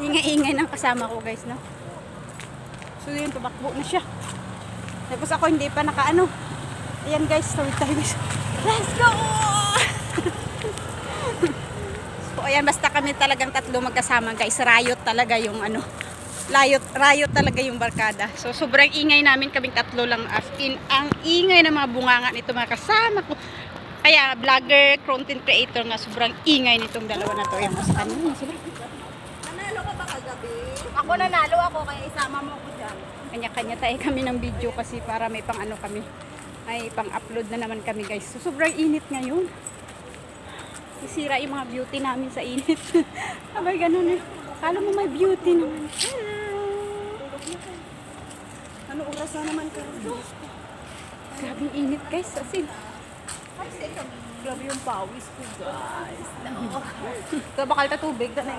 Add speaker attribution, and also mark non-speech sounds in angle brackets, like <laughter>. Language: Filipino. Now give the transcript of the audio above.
Speaker 1: Ingay-ingay ng kasama ko guys, no? So yun, tumakbo na siya. Tapos ako hindi pa nakaano. Ayan guys, tawid tayo guys. Let's go! <laughs> so ayan, basta kami talagang tatlo magkasama guys. Riot talaga yung ano. Riot, riot talaga yung barkada. So sobrang ingay namin kaming tatlo lang as in. Ang ingay ng mga bunganga nito mga kasama ko. Kaya vlogger, content creator nga sobrang ingay nitong dalawa na to. Ayan, sa kanina sila.
Speaker 2: Ka ba kagabi?
Speaker 1: Ako nanalo ako kaya isama mo ko dyan. Kanya-kanya tayo kami ng video kasi para may pang ano kami. May pang upload na naman kami guys. So, sobrang init ngayon. Sisira yung mga beauty namin sa init. <laughs> Abay ganun eh. Kala mo may beauty naman.
Speaker 2: Ano oras na naman ka?
Speaker 1: Grabing init guys. As in.
Speaker 2: Grabe yung pawis ko guys.
Speaker 1: Ito <laughs> bakal ta tubig. Na